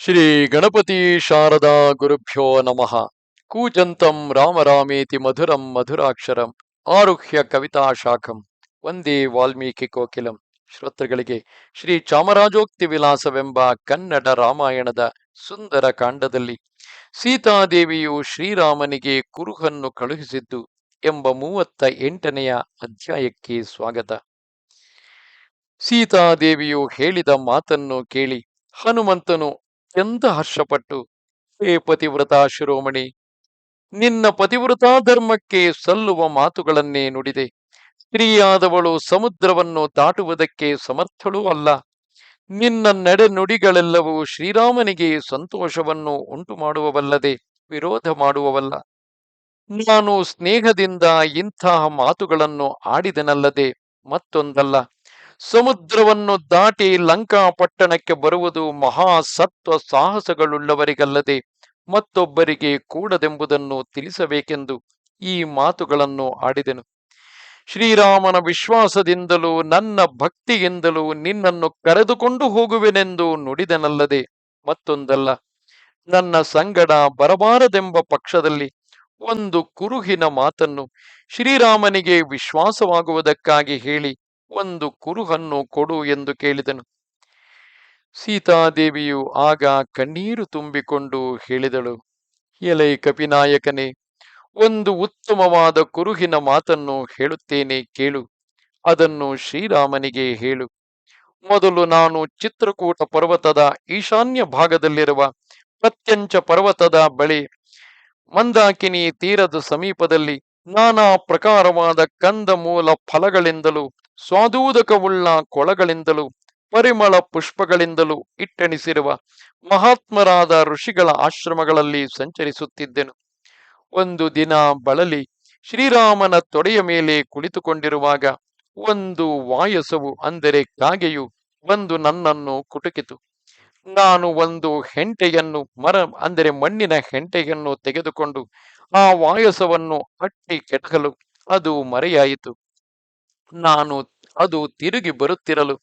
ಶ್ರೀ ಗಣಪತಿ ಶಾರದಾ ಗುರುಭ್ಯೋ ನಮಃ. ಕೂಜಂತಂ ರಾಮರಾಮೇತಿ ಮಧುರಂ ಮಧುರಾಕ್ಷರಂ ಆರುಹ್ಯ ಕವಿತಾ ಶಾಖಂ ಒಂದೇ ವಾಲ್ಮೀಕಿ ಕೋಕಿಲಂ. ಶ್ರೋತೃಗಳಿಗೆ ಶ್ರೀ ಚಾಮರಾಜೋಕ್ತಿ ವಿಲಾಸವೆಂಬ ಕನ್ನಡ ರಾಮಾಯಣದ ಸುಂದರ ಕಾಂಡದಲ್ಲಿ ಸೀತಾದೇವಿಯು ಶ್ರೀರಾಮನಿಗೆ ಕುರುಹನ್ನು ಕಳುಹಿಸಿದ್ದು ಎಂಬ ಮೂವತ್ತ ಎಂಟನೆಯ ಅಧ್ಯಾಯಕ್ಕೆ ಸ್ವಾಗತ. ಸೀತಾದೇವಿಯು ಹೇಳಿದ ಮಾತನ್ನು ಕೇಳಿ ಹನುಮಂತನು ಎಂತ ಹರ್ಷಪಟ್ಟು, ಹೇ ಪತಿವ್ರತ ಶಿರೋಮಣಿ, ನಿನ್ನ ಪತಿವ್ರತಾ ಧರ್ಮಕ್ಕೆ ಸಲ್ಲುವ ಮಾತುಗಳನ್ನೇ ನುಡಿದೆ. ಸ್ತ್ರೀಯಾದವಳು ಸಮುದ್ರವನ್ನು ದಾಟುವುದಕ್ಕೆ ಸಮರ್ಥಳೂ ಅಲ್ಲ. ನಿನ್ನ ನಡೆನುಡಿಗಳೆಲ್ಲವೂ ಶ್ರೀರಾಮನಿಗೆ ಸಂತೋಷವನ್ನು ಉಂಟು ಮಾಡುವವಲ್ಲದೆ ವಿರೋಧ ಮಾಡುವವಲ್ಲ. ನಾನು ಸ್ನೇಹದಿಂದ ಇಂತಹ ಮಾತುಗಳನ್ನು ಆಡಿದನಲ್ಲದೆ ಮತ್ತೊಂದಲ್ಲ. ಸಮುದ್ರವನ್ನು ದಾಟಿ ಲಂಕಾ ಪಟ್ಟಣಕ್ಕೆ ಬರುವುದು ಮಹಾ ಸತ್ವ ಸಾಹಸಗಳುಳ್ಳವರಿಗಲ್ಲದೆ ಮತ್ತೊಬ್ಬರಿಗೆ ಕೂಡದೆಂಬುದನ್ನು ತಿಳಿಸಬೇಕೆಂದು ಈ ಮಾತುಗಳನ್ನು ಆಡಿದೆನು. ಶ್ರೀರಾಮನ ವಿಶ್ವಾಸದಿಂದಲೂ ನನ್ನ ಭಕ್ತಿಯಿಂದಲೂ ನಿನ್ನನ್ನು ಕರೆದುಕೊಂಡು ಹೋಗುವೆನೆಂದು ನುಡಿದನಲ್ಲದೆ ಮತ್ತೊಂದಲ್ಲ. ನನ್ನ ಸಂಗಡ ಬರಬಾರದೆಂಬ ಪಕ್ಷದಲ್ಲಿ ಒಂದು ಕುರುಹಿನ ಮಾತನ್ನು ಶ್ರೀರಾಮನಿಗೆ ವಿಶ್ವಾಸವಾಗುವುದಕ್ಕಾಗಿ ಹೇಳಿ ಒಂದು ಕುರುಹನ್ನು ಕೊಡು ಎಂದು ಕೇಳಿದನು. ಸೀತಾದೇವಿಯು ಆಗ ಕಣ್ಣೀರು ತುಂಬಿಕೊಂಡು ಹೇಳಿದಳು, ಎಲೆ ಕಪಿನಾಯಕನೇ, ಒಂದು ಉತ್ತಮವಾದ ಕುರುಹಿನ ಮಾತನ್ನು ಹೇಳುತ್ತೇನೆ ಕೇಳು, ಅದನ್ನು ಶ್ರೀರಾಮನಿಗೆ ಹೇಳು. ಮೊದಲು ನಾನು ಚಿತ್ರಕೂಟ ಪರ್ವತದ ಈಶಾನ್ಯ ಭಾಗದಲ್ಲಿರುವ ಪ್ರತ್ಯಂಚ ಪರ್ವತದ ಬಳಿ ಮಂದಾಕಿನಿ ತೀರದ ಸಮೀಪದಲ್ಲಿ ನಾನಾ ಪ್ರಕಾರವಾದ ಕಂದ ಮೂಲ ಫಲಗಳಿಂದಲೂ ಸ್ವಾದೂದಕವುಳ್ಳ ಕೊಳಗಳಿಂದಲೂ, ಪರಿಮಳ ಪುಷ್ಪಗಳಿಂದಲೂ ಇಟ್ಟಣಿಸಿರುವ ಮಹಾತ್ಮರಾದ ಋಷಿಗಳ ಆಶ್ರಮಗಳಲ್ಲಿ ಸಂಚರಿಸುತ್ತಿದ್ದೆನು. ಒಂದು ದಿನ ಬಳಲಿ ಶ್ರೀರಾಮನ ತೊಡೆಯ ಮೇಲೆ ಕುಳಿತುಕೊಂಡಿರುವಾಗ ಒಂದು ವಾಯಸವು ಅಂದರೆ ಕಾಗೆಯು ಬಂದು ನನ್ನನ್ನು ಕುಟುಕಿತು. ನಾನು ಒಂದು ಹೆಂಟೆಯನ್ನು ಮರ ಅಂದರೆ ಮಣ್ಣಿನ ಹೆಂಟೆಯನ್ನು ತೆಗೆದುಕೊಂಡು ಆ ವಾಯಸವನ್ನು ಅಟ್ಟಿ ಕೆಟಕಲು ಅದು ಮರೆಯಾಯಿತು. ನಾನು ಅದು ತಿರುಗಿ ಬರುತ್ತಿರಲು.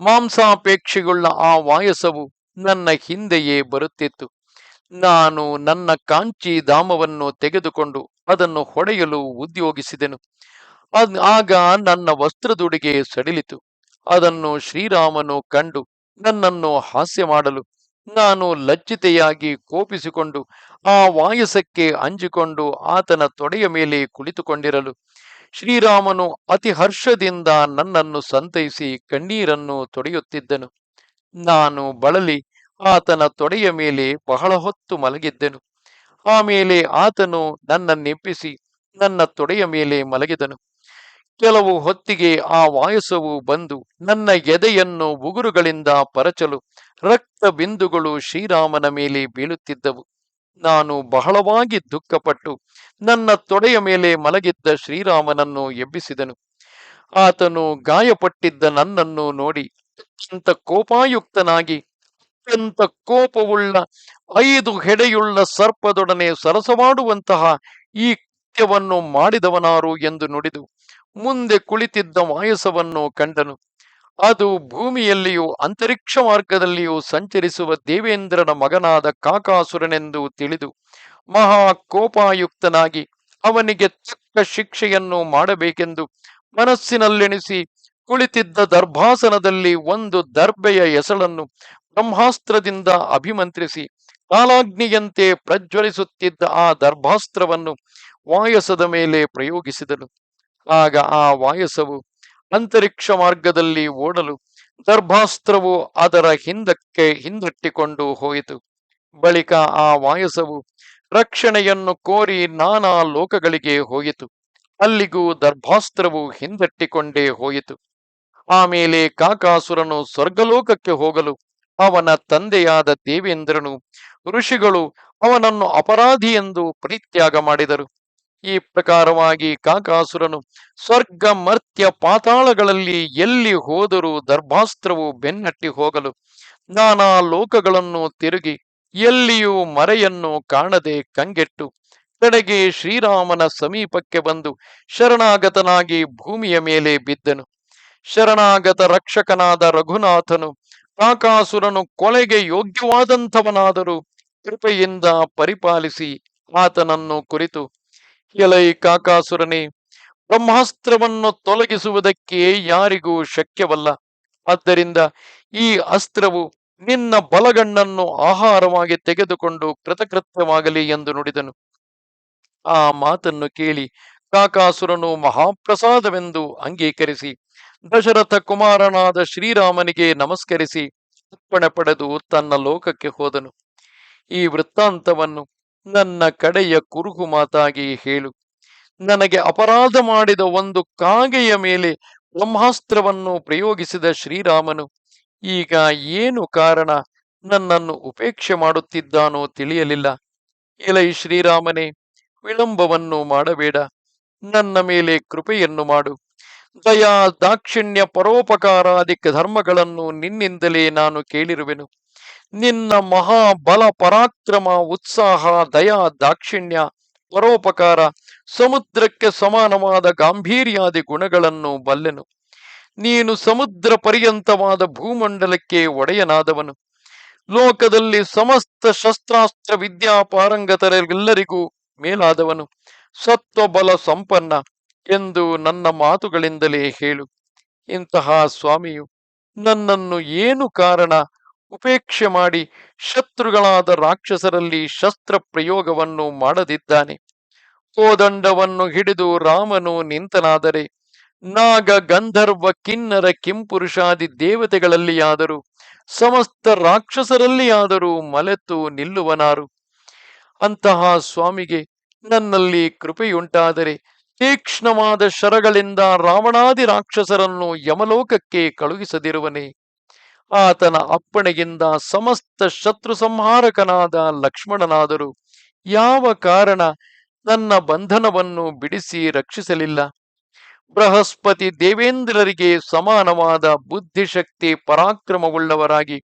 ಮಾಂಸಾಪೇಕ್ಷೆಗೊಳ್ಳ ಆ ವಾಯಸವು ನನ್ನ ಹಿಂದೆಯೇ ಬರುತ್ತಿತ್ತು. ನಾನು ನನ್ನ ಕಾಂಚಿ ಧಾಮವನ್ನು ತೆಗೆದುಕೊಂಡು ಅದನ್ನು ಹೊಡೆಯಲು ಉದ್ಯೋಗಿಸಿದೆನು. ಆಗ ನನ್ನ ವಸ್ತ್ರದುಡಿಗೆ ಸಡಿಲಿತು. ಅದನ್ನು ಶ್ರೀರಾಮನು ಕಂಡು ನನ್ನನ್ನು ಹಾಸ್ಯ ಮಾಡಲು ನಾನು ಲಜ್ಜಿತೆಯಾಗಿ ಕೋಪಿಸಿಕೊಂಡು ಆ ವಾಯಸಕ್ಕೆ ಅಂಜಿಕೊಂಡು ಆತನ ತೊಡೆಯ ಮೇಲೆ ಕುಳಿತುಕೊಂಡಿರಲು ಶ್ರೀರಾಮನು ಅತಿ ಹರ್ಷದಿಂದ ನನ್ನನ್ನು ಸಂತೈಸಿ ಕಣ್ಣೀರನ್ನು ತೊಡೆಯುತ್ತಿದ್ದನು. ನಾನು ಬಳಲಿ ಆತನ ತೊಡೆಯ ಮೇಲೆ ಬಹಳ ಹೊತ್ತು ಮಲಗಿದ್ದೆನು. ಆಮೇಲೆ ಆತನು ನನ್ನನ್ನೆಪ್ಪಿಸಿ ನನ್ನ ತೊಡೆಯ ಮೇಲೆ ಮಲಗಿದನು. ಕೆಲವು ಹೊತ್ತಿಗೆ ಆ ವಾಯಸವು ಬಂದು ನನ್ನ ಎದೆಯನ್ನು ಉಗುರುಗಳಿಂದ ಪರಚಲು ರಕ್ತ ಬಿಂದುಗಳು ಶ್ರೀರಾಮನ ಮೇಲೆ ಬೀಳುತ್ತಿದ್ದವು. ನಾನು ಬಹಳವಾಗಿ ದುಃಖಪಟ್ಟು ನನ್ನ ತೊಡೆಯ ಮೇಲೆ ಮಲಗಿದ್ದ ಶ್ರೀರಾಮನನ್ನು ಎಬ್ಬಿಸಿದನು. ಆತನು ಗಾಯಪಟ್ಟಿದ್ದ ನನ್ನನ್ನು ನೋಡಿ ಅತ್ಯಂತ ಕೋಪಾಯುಕ್ತನಾಗಿ, ಅತ್ಯಂತ ಕೋಪವುಳ್ಳ, ಐದು ಹೆಡೆಯುಳ್ಳ ಸರ್ಪದೊಡನೆ ಸರಸವಾಡುವಂತಹ ಈ ಕೃತ್ಯವನ್ನು ಮಾಡಿದವನಾರು ಎಂದು ನುಡಿದು ಮುಂದೆ ಕುಳಿತಿದ್ದ ವಾಯಸವನ್ನು ಕಂಡನು. ಅದು ಭೂಮಿಯಲ್ಲಿಯೂ ಅಂತರಿಕ್ಷ ಮಾರ್ಗದಲ್ಲಿಯೂ ಸಂಚರಿಸುವ ದೇವೇಂದ್ರನ ಮಗನಾದ ಕಾಕಾಸುರನೆಂದು ತಿಳಿದು ಮಹಾ ಕೋಪಾಯುಕ್ತನಾಗಿ ಅವನಿಗೆ ತಕ್ಕ ಶಿಕ್ಷೆಯನ್ನು ಮಾಡಬೇಕೆಂದು ಮನಸ್ಸಿನಲ್ಲೆಣಿಸಿ ಕುಳಿತಿದ್ದ ದರ್ಭಾಸನದಲ್ಲಿ ಒಂದು ದರ್ಬೆಯ ಹೆಸಳನ್ನು ಬ್ರಹ್ಮಾಸ್ತ್ರದಿಂದ ಅಭಿಮಂತ್ರಿಸಿ ಕಾಲಾಗ್ನಿಯಂತೆ ಪ್ರಜ್ವಲಿಸುತ್ತಿದ್ದ ಆ ದರ್ಭಾಸ್ತ್ರವನ್ನು ವಾಯಸದ ಮೇಲೆ ಪ್ರಯೋಗಿಸಿದನು. ಆಗ ಆ ವಾಯಸವು ಅಂತರಿಕ್ಷ ಮಾರ್ಗದಲ್ಲಿ ಓಡಲು ದರ್ಭಾಸ್ತ್ರವು ಅದರ ಹಿಂದಕ್ಕೆ ಹಿಂದಟ್ಟಿಕೊಂಡು ಹೋಯಿತು. ಬಳಿಕ ಆ ವಾಯಸವು ರಕ್ಷಣೆಯನ್ನು ಕೋರಿ ನಾನಾ ಲೋಕಗಳಿಗೆ ಹೋಯಿತು. ಅಲ್ಲಿಗೂ ದರ್ಭಾಸ್ತ್ರವು ಹಿಂದಟ್ಟಿಕೊಂಡೇ ಹೋಯಿತು. ಆಮೇಲೆ ಕಾಕಾಸುರನು ಸ್ವರ್ಗಲೋಕಕ್ಕೆ ಹೋಗಲು ಅವನ ತಂದೆಯಾದ ದೇವೇಂದ್ರನು ಋಷಿಗಳು ಅವನನ್ನು ಅಪರಾಧಿ ಎಂದು ಪರಿತ್ಯಾಗ ಮಾಡಿದರು. ಈ ಪ್ರಕಾರವಾಗಿ ಕಾಕಾಸುರನು ಸ್ವರ್ಗ ಮರ್ತ್ಯ ಪಾತಾಳಗಳಲ್ಲಿ ಎಲ್ಲಿ ಹೋದರೂ ದರ್ಭಾಸ್ತ್ರವು ಬೆನ್ನಟ್ಟಿ ಹೋಗಲು ನಾನಾ ಲೋಕಗಳನ್ನು ತಿರುಗಿ ಎಲ್ಲಿಯೂ ಮರೆಯನ್ನು ಕಾಣದೆ ಕಂಗೆಟ್ಟು ಕಡೆಗೆ ಶ್ರೀರಾಮನ ಸಮೀಪಕ್ಕೆ ಬಂದು ಶರಣಾಗತನಾಗಿ ಭೂಮಿಯ ಮೇಲೆ ಬಿದ್ದನು. ಶರಣಾಗತ ರಕ್ಷಕನಾದ ರಘುನಾಥನು ಕಾಕಾಸುರನು ಕೊಲೆಗೆ ಯೋಗ್ಯವಾದಂಥವನಾದರೂ ಕೃಪೆಯಿಂದ ಪರಿಪಾಲಿಸಿ ಆತನನ್ನು ಕುರಿತು ಎಲೈ ಕಾಕಾಸುರನೇ, ಬ್ರಹ್ಮಾಸ್ತ್ರವನ್ನು ತೊಲಗಿಸುವುದಕ್ಕೆ ಯಾರಿಗೂ ಶಕ್ಯವಲ್ಲ. ಆದ್ದರಿಂದ ಈ ಅಸ್ತ್ರವು ನಿನ್ನ ಬಲಗಣ್ಣನ್ನು ಆಹಾರವಾಗಿ ತೆಗೆದುಕೊಂಡು ಕೃತಕೃತ್ಯವಾಗಲಿ ಎಂದು ನುಡಿದನು. ಆ ಮಾತನ್ನು ಕೇಳಿ ಕಾಕಾಸುರನು ಮಹಾಪ್ರಸಾದವೆಂದು ಅಂಗೀಕರಿಸಿ, ದಶರಥ ಕುಮಾರನಾದ ಶ್ರೀರಾಮನಿಗೆ ನಮಸ್ಕರಿಸಿ ಅರ್ಪಣೆ ಪಡೆದು ತನ್ನ ಲೋಕಕ್ಕೆ ಹೋದನು. ಈ ವೃತ್ತಾಂತವನ್ನು ನನ್ನ ಕಡೆಯ ಕುರುಹು ಮಾತಾಗಿ ಹೇಳು. ನನಗೆ ಅಪರಾಧ ಮಾಡಿದ ಒಂದು ಕಾಗೆಯ ಮೇಲೆ ಬ್ರಹ್ಮಾಸ್ತ್ರವನ್ನು ಪ್ರಯೋಗಿಸಿದ ಶ್ರೀರಾಮನು, ಈಗ ಏನು ಕಾರಣ ನನ್ನನ್ನು ಉಪೇಕ್ಷೆ ಮಾಡುತ್ತಿದ್ದಾನೋ ತಿಳಿಯಲಿಲ್ಲ. ಎಲೈ ಶ್ರೀರಾಮನೇ, ವಿಳಂಬವನ್ನು ಮಾಡಬೇಡ. ನನ್ನ ಮೇಲೆ ಕೃಪೆಯನ್ನು ಮಾಡು. ದಯಾ ದಾಕ್ಷಿಣ್ಯ ಪರೋಪಕಾರಾದಿ ಧರ್ಮಗಳನ್ನು ನಿನ್ನಿಂದಲೇ ನಾನು ಕೇಳಿರುವೆನು. ನಿನ್ನ ಮಹಾಬಲ ಪರಾಕ್ರಮ, ಉತ್ಸಾಹ, ದಯಾ, ದಾಕ್ಷಿಣ್ಯ, ಪರೋಪಕಾರ, ಸಮುದ್ರಕ್ಕೆ ಸಮಾನವಾದ ಗಾಂಭೀರ್ಯಾದಿ ಗುಣಗಳನ್ನು ಬಲ್ಲೆನು. ನೀನು ಸಮುದ್ರ ಪರ್ಯಂತವಾದ ಭೂಮಂಡಲಕ್ಕೆ ಒಡೆಯನಾದವನು. ಲೋಕದಲ್ಲಿ ಸಮಸ್ತ ಶಸ್ತ್ರಾಸ್ತ್ರ ವಿದ್ಯಾ ಪಾರಂಗತರೆಲ್ಲರಿಗೂ ಮೇಲಾದವನು. ಸತ್ವಬಲ ಸಂಪನ್ನ ಎಂದು ನನ್ನ ಮಾತುಗಳಿಂದಲೇ ಹೇಳು. ಇಂತಹ ಸ್ವಾಮಿಯು ನನ್ನನ್ನು ಏನು ಕಾರಣ ಉಪೇಕ್ಷೆ ಮಾಡಿ ಶತ್ರುಗಳಾದ ರಾಕ್ಷಸರಲ್ಲಿ ಶಸ್ತ್ರ ಪ್ರಯೋಗವನ್ನು ಮಾಡದಿದ್ದಾನೆ. ಕೋದಂಡವನ್ನು ಹಿಡಿದು ರಾಮನು ನಿಂತನಾದರೆ ನಾಗ ಗಂಧರ್ವ ಕಿನ್ನರ ಕಿಂಪುರುಷಾದಿ ದೇವತೆಗಳಲ್ಲಿಯಾದರೂ ಸಮಸ್ತ ರಾಕ್ಷಸರಲ್ಲಿಯಾದರೂ ಮಲೆತು ನಿಲ್ಲುವನಾರು. ಅಂತಹ ಸ್ವಾಮಿಗೆ ನನ್ನಲ್ಲಿ ಕೃಪೆಯುಂಟಾದರೆ ತೀಕ್ಷ್ಣವಾದ ಶರಗಳಿಂದ ರಾವಣಾದಿ ರಾಕ್ಷಸರನ್ನು ಯಮಲೋಕಕ್ಕೆ ಕಳುಹಿಸದಿರುವನೇ. ಆತನ ಅಪ್ಪಣೆಯಿಂದ ಸಮಸ್ತ ಶತ್ರು ಸಂಹಾರಕನಾದ ಲಕ್ಷ್ಮಣನಾದರೂ ಯಾವ ಕಾರಣ ನನ್ನ ಬಂಧನವನ್ನು ಬಿಡಿಸಿ ರಕ್ಷಿಸಲಿಲ್ಲ? ಬೃಹಸ್ಪತಿ ದೇವೇಂದ್ರರಿಗೆ ಸಮಾನವಾದ ಬುದ್ಧಿಶಕ್ತಿ ಪರಾಕ್ರಮವುಳ್ಳವರಾಗಿ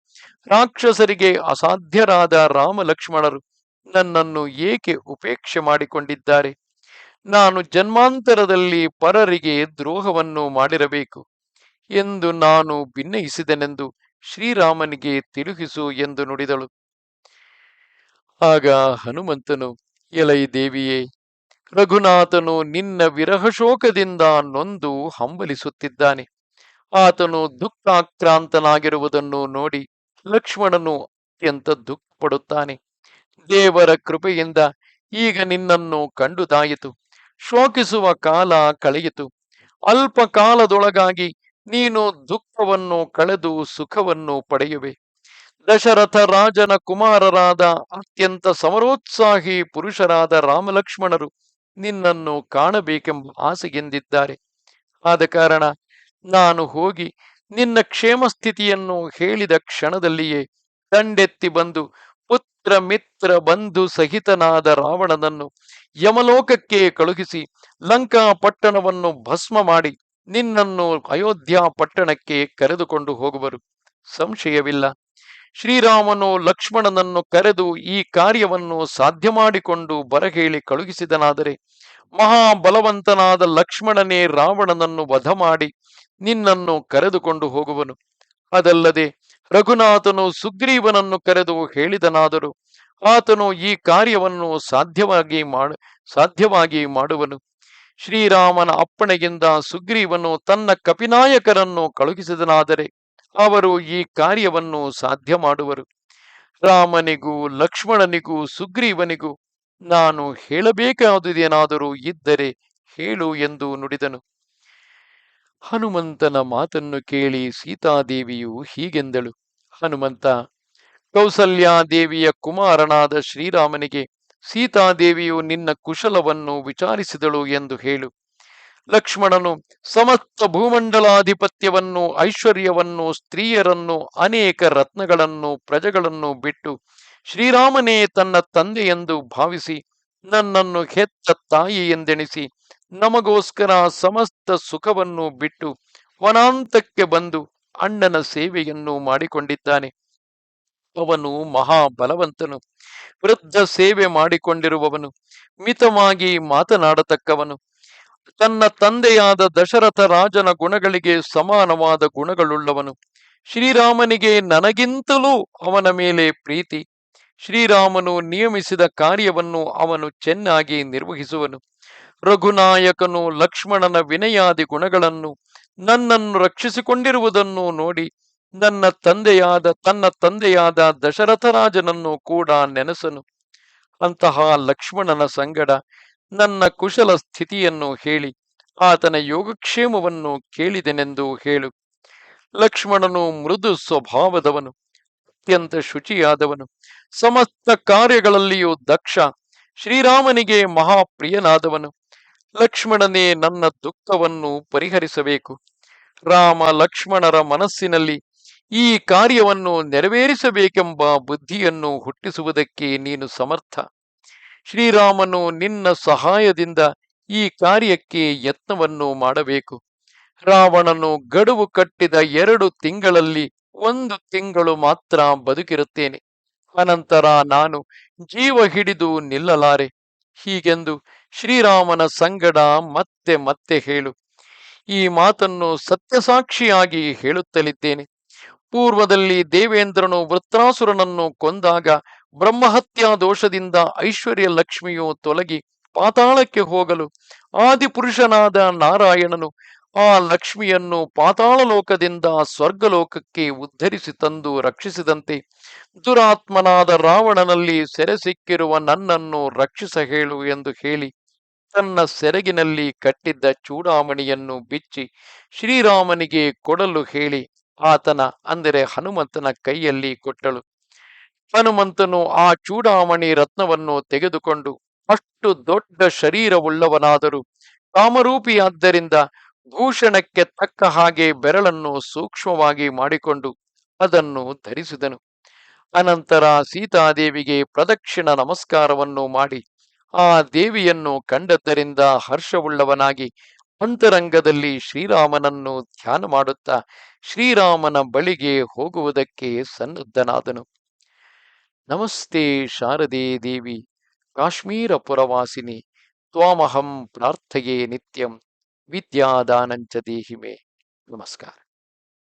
ರಾಕ್ಷಸರಿಗೆ ಅಸಾಧ್ಯರಾದ ರಾಮ ಲಕ್ಷ್ಮಣರು ನನ್ನನ್ನು ಏಕೆ ಉಪೇಕ್ಷೆ ಮಾಡಿಕೊಂಡಿದ್ದಾರೆ? ನಾನು ಜನ್ಮಾಂತರದಲ್ಲಿ ಪರರಿಗೆ ದ್ರೋಹವನ್ನು ಮಾಡಿರಬೇಕು ಎಂದು ನಾನು ಭಿನ್ನಯಿಸಿದನೆಂದು ಶ್ರೀರಾಮನಿಗೆ ತಿಳುಹಿಸು ಎಂದು ನುಡಿದಳು. ಆಗ ಹನುಮಂತನು, ಎಲೈ ದೇವಿಯೇ, ರಘುನಾಥನು ನಿನ್ನ ವಿರಹಶೋಕದಿಂದ ನೊಂದು ಹಂಬಲಿಸುತ್ತಿದ್ದಾನೆ. ಆತನು ದುಃಖಾಕ್ರಾಂತನಾಗಿರುವುದನ್ನು ನೋಡಿ ಲಕ್ಷ್ಮಣನು ಅತ್ಯಂತ ದುಃಖಪಡುತ್ತಾನೆ. ದೇವರ ಕೃಪೆಯಿಂದ ಈಗ ನಿನ್ನನ್ನು ಕಂಡುದಾಯಿತು. ಶೋಕಿಸುವ ಕಾಲ ಕಳೆಯಿತು. ಅಲ್ಪ ಕಾಲದೊಳಗಾಗಿ ನೀನು ದುಃಖವನ್ನು ಕಳೆದು ಸುಖವನ್ನು ಪಡೆಯುವೆ. ದಶರಥ ರಾಜನ ಕುಮಾರರಾದ ಅತ್ಯಂತ ಸಮರೋತ್ಸಾಹಿ ಪುರುಷರಾದ ರಾಮಲಕ್ಷ್ಮಣರು ನಿನ್ನನ್ನು ಕಾಣಬೇಕೆಂಬ ಆಸೆಗೆಂದಿದ್ದಾರೆ. ಆದ ಕಾರಣ ನಾನು ಹೋಗಿ ನಿನ್ನ ಕ್ಷೇಮ ಸ್ಥಿತಿಯನ್ನು ಹೇಳಿದ ಕ್ಷಣದಲ್ಲಿಯೇ ದಂಡೆತ್ತಿ ಬಂದು ಪುತ್ರ ಮಿತ್ರ ಬಂಧು ಸಹಿತನಾದ ರಾವಣನನ್ನು ಯಮಲೋಕಕ್ಕೆ ಕಳುಹಿಸಿ ಲಂಕಾ ಪಟ್ಟಣವನ್ನು ಭಸ್ಮ ಮಾಡಿ ನಿನ್ನನ್ನು ಅಯೋಧ್ಯ ಪಟ್ಟಣಕ್ಕೆ ಕರೆದುಕೊಂಡು ಹೋಗುವರು. ಸಂಶಯವಿಲ್ಲ. ಶ್ರೀರಾಮನು ಲಕ್ಷ್ಮಣನನ್ನು ಕರೆದು ಈ ಕಾರ್ಯವನ್ನು ಸಾಧ್ಯ ಮಾಡಿಕೊಂಡು ಬರಹೇಳಿ ಕಳುಹಿಸಿದನಾದರೆ, ಮಹಾಬಲವಂತನಾದ ಲಕ್ಷ್ಮಣನೇ ರಾವಣನನ್ನು ವಧ ಮಾಡಿ ನಿನ್ನನ್ನು ಕರೆದುಕೊಂಡು ಹೋಗುವನು. ಅದಲ್ಲದೆ ರಘುನಾಥನು ಸುಗ್ರೀವನನ್ನು ಕರೆದು ಹೇಳಿದನಾದರೂ, ಆತನು ಈ ಕಾರ್ಯವನ್ನು ಸಾಧ್ಯವಾಗಿ ಮಾಡ, ಸಾಧ್ಯವಾಗಿ ಮಾಡುವನು. ಶ್ರೀರಾಮನ ಅಪ್ಪಣೆಯಿಂದ ಸುಗ್ರೀವನು ತನ್ನ ಕಪಿನಾಯಕರನ್ನು ಕಳುಹಿಸಿದನಾದರೆ ಅವರು ಈ ಕಾರ್ಯವನ್ನು ಸಾಧ್ಯ ಮಾಡುವರು. ರಾಮನಿಗೂ ಲಕ್ಷ್ಮಣನಿಗೂ ಸುಗ್ರೀವನಿಗೂ ನಾನು ಹೇಳಬೇಕಾದುದೇನಾದರೂ ಇದ್ದರೆ ಹೇಳು ಎಂದು ನುಡಿದನು. ಹನುಮಂತನ ಮಾತನ್ನು ಕೇಳಿ ಸೀತಾದೇವಿಯು ಹೀಗೆಂದಳು. ಹನುಮಂತ, ಕೌಸಲ್ಯಾದೇವಿಯ ಕುಮಾರನಾದ ಶ್ರೀರಾಮನಿಗೆ ಸೀತಾದೇವಿಯು ನಿನ್ನ ಕುಶಲವನ್ನು ವಿಚಾರಿಸಿದಳು ಎಂದು ಹೇಳು. ಲಕ್ಷ್ಮಣನು ಸಮಸ್ತ ಭೂಮಂಡಲಾಧಿಪತ್ಯವನ್ನು, ಐಶ್ವರ್ಯವನ್ನು, ಸ್ತ್ರೀಯರನ್ನು, ಅನೇಕ ರತ್ನಗಳನ್ನು, ಪ್ರಜೆಗಳನ್ನು ಬಿಟ್ಟು ಶ್ರೀರಾಮನೇ ತನ್ನ ತಂದೆಯೆಂದು ಭಾವಿಸಿ ನನ್ನನ್ನು ಹೆತ್ತ ತಾಯಿ ಎಂದೆಣಿಸಿ ನಮಗೋಸ್ಕರ ಸಮಸ್ತ ಸುಖವನ್ನು ಬಿಟ್ಟು ವನಾಂತಕ್ಕೆ ಬಂದು ಅಣ್ಣನ ಸೇವೆಯನ್ನು ಮಾಡಿಕೊಂಡಿದ್ದಾನೆ. ಅವನು ಮಹಾಬಲವಂತನು. ವೃದ್ಧ ಸೇವೆ ಮಾಡಿಕೊಂಡಿರುವವನು ಮಿತವಾಗಿ ಮಾತನಾಡತಕ್ಕವನು. ತನ್ನ ತಂದೆಯಾದ ದಶರಥ ರಾಜನ ಗುಣಗಳಿಗೆ ಸಮಾನವಾದ ಗುಣಗಳುಳ್ಳವನು. ಶ್ರೀರಾಮನಿಗೆ ನನಗಿಂತಲೂ ಅವನ ಮೇಲೆ ಪ್ರೀತಿ. ಶ್ರೀರಾಮನು ನಿಯಮಿಸಿದ ಕಾರ್ಯವನ್ನು ಅವನು ಚೆನ್ನಾಗಿ ನಿರ್ವಹಿಸುವನು. ರಘುನಾಯಕನು ಲಕ್ಷ್ಮಣನ ವಿನಯಾದಿ ಗುಣಗಳನ್ನು ನನ್ನನ್ನು ರಕ್ಷಿಸಿಕೊಂಡಿರುವುದನ್ನು ನೋಡಿ ನನ್ನ ತಂದೆಯಾದ, ತನ್ನ ತಂದೆಯಾದ ದಶರಥರಾಜನನ್ನು ಕೂಡ ನೆನೆಸನು. ಅಂತಹ ಲಕ್ಷ್ಮಣನ ಸಂಗಡ ನನ್ನ ಕುಶಲ ಸ್ಥಿತಿಯನ್ನು ಹೇಳಿ, ಆತನ ಯೋಗಕ್ಷೇಮವನ್ನು ಕೇಳಿದೆನೆಂದು ಹೇಳು. ಲಕ್ಷ್ಮಣನು ಮೃದು ಸ್ವಭಾವದವನು, ಅತ್ಯಂತ ಶುಚಿಯಾದವನು. ಸಮಸ್ತ ಕಾರ್ಯಗಳಲ್ಲಿಯೂ ದಕ್ಷ, ಶ್ರೀರಾಮನಿಗೆ ಮಹಾಪ್ರಿಯನಾದವನು. ಲಕ್ಷ್ಮಣನೇ ನನ್ನ ದುಃಖವನ್ನು ಪರಿಹರಿಸಬೇಕು. ರಾಮ ಲಕ್ಷ್ಮಣರ ಮನಸ್ಸಿನಲ್ಲಿ ಈ ಕಾರ್ಯವನ್ನು ನೆರವೇರಿಸಬೇಕೆಂಬ ಬುದ್ಧಿಯನ್ನು ಹುಟ್ಟಿಸುವುದಕ್ಕೆ ನೀನು ಸಮರ್ಥ. ಶ್ರೀರಾಮನು ನಿನ್ನ ಸಹಾಯದಿಂದ ಈ ಕಾರ್ಯಕ್ಕೆ ಯತ್ನವನ್ನು ಮಾಡಬೇಕು. ರಾವಣನು ಗಡುವು ಕಟ್ಟಿದ ಎರಡು ತಿಂಗಳಲ್ಲಿ ಒಂದು ತಿಂಗಳು ಮಾತ್ರ ಬದುಕಿರುತ್ತೇನೆ. ಅನಂತರ ನಾನು ಜೀವ ಹಿಡಿದು ನಿಲ್ಲಲಾರೆ. ಹೀಗೆಂದು ಶ್ರೀರಾಮನ ಸಂಗಡ ಮತ್ತೆ ಮತ್ತೆ ಹೇಳು. ಈ ಮಾತನ್ನು ಸತ್ಯಸಾಕ್ಷಿಯಾಗಿ ಹೇಳುತ್ತಲಿದ್ದೇನೆ. ಪೂರ್ವದಲ್ಲಿ ದೇವೇಂದ್ರನು ವೃತ್ರಾಸುರನನ್ನು ಕೊಂದಾಗ ಬ್ರಹ್ಮಹತ್ಯಾ ದೋಷದಿಂದ ಐಶ್ವರ್ಯ ಲಕ್ಷ್ಮಿಯು ತೊಲಗಿ ಪಾತಾಳಕ್ಕೆ ಹೋಗಲು ಆದಿಪುರುಷನಾದ ನಾರಾಯಣನು ಆ ಲಕ್ಷ್ಮಿಯನ್ನು ಪಾತಾಳ ಲೋಕದಿಂದ ಸ್ವರ್ಗಲೋಕಕ್ಕೆ ಉದ್ಧರಿಸಿ ತಂದು ರಕ್ಷಿಸಿದಂತೆ ದುರಾತ್ಮನಾದ ರಾವಣನಲ್ಲಿ ಸೆರೆ ಸಿಕ್ಕಿರುವ ನನ್ನನ್ನು ರಕ್ಷಿಸ ಹೇಳು ಎಂದು ಹೇಳಿ ತನ್ನ ಸೆರಗಿನಲ್ಲಿ ಕಟ್ಟಿದ್ದ ಚೂಡಾಮಣಿಯನ್ನು ಬಿಚ್ಚಿ ಶ್ರೀರಾಮನಿಗೆ ಕೊಡಲು ಹೇಳಿ ಆತನ ಅಂದರೆ ಹನುಮಂತನ ಕೈಯಲ್ಲಿ ಕೊಟ್ಟಳು. ಹನುಮಂತನು ಆ ಚೂಡಾಮಣಿ ರತ್ನವನ್ನು ತೆಗೆದುಕೊಂಡು ಅಷ್ಟು ದೊಡ್ಡ ಶರೀರವುಳ್ಳವನಾದರೂ ಕಾಮರೂಪಿಯಾದ್ದರಿಂದ ಭೂಷಣಕ್ಕೆ ತಕ್ಕ ಹಾಗೆ ಬೆರಳನ್ನು ಸೂಕ್ಷ್ಮವಾಗಿ ಮಾಡಿಕೊಂಡು ಅದನ್ನು ಧರಿಸಿದನು. ಅನಂತರ ಸೀತಾದೇವಿಗೆ ಪ್ರದಕ್ಷಿಣ ನಮಸ್ಕಾರವನ್ನು ಮಾಡಿ ಆ ದೇವಿಯನ್ನು ಕಂಡದ್ದರಿಂದ ಹರ್ಷವುಳ್ಳವನಾಗಿ ಅಂತರಂಗದಲ್ಲಿ ಶ್ರೀರಾಮನನ್ನು ಧ್ಯಾನ ಮಾಡುತ್ತಾ ಶ್ರೀರಾಮನ ಬಳಿಗೆ ಹೋಗುವುದಕ್ಕೆ ಸನ್ನದ್ಧನಾದನು. ನಮಸ್ತೆ ಶಾರದೆ ದೇವಿ, ಕಾಶ್ಮೀರ ಪುರವಾಸಿನಿ, ತ್ವಾಮಹಂ ಪ್ರಾರ್ಥೆಯೇ ನಿತ್ಯಂ, ವಿದ್ಯಾದಾನಂಚ ದೇಹಿಮೆ. ನಮಸ್ಕಾರ.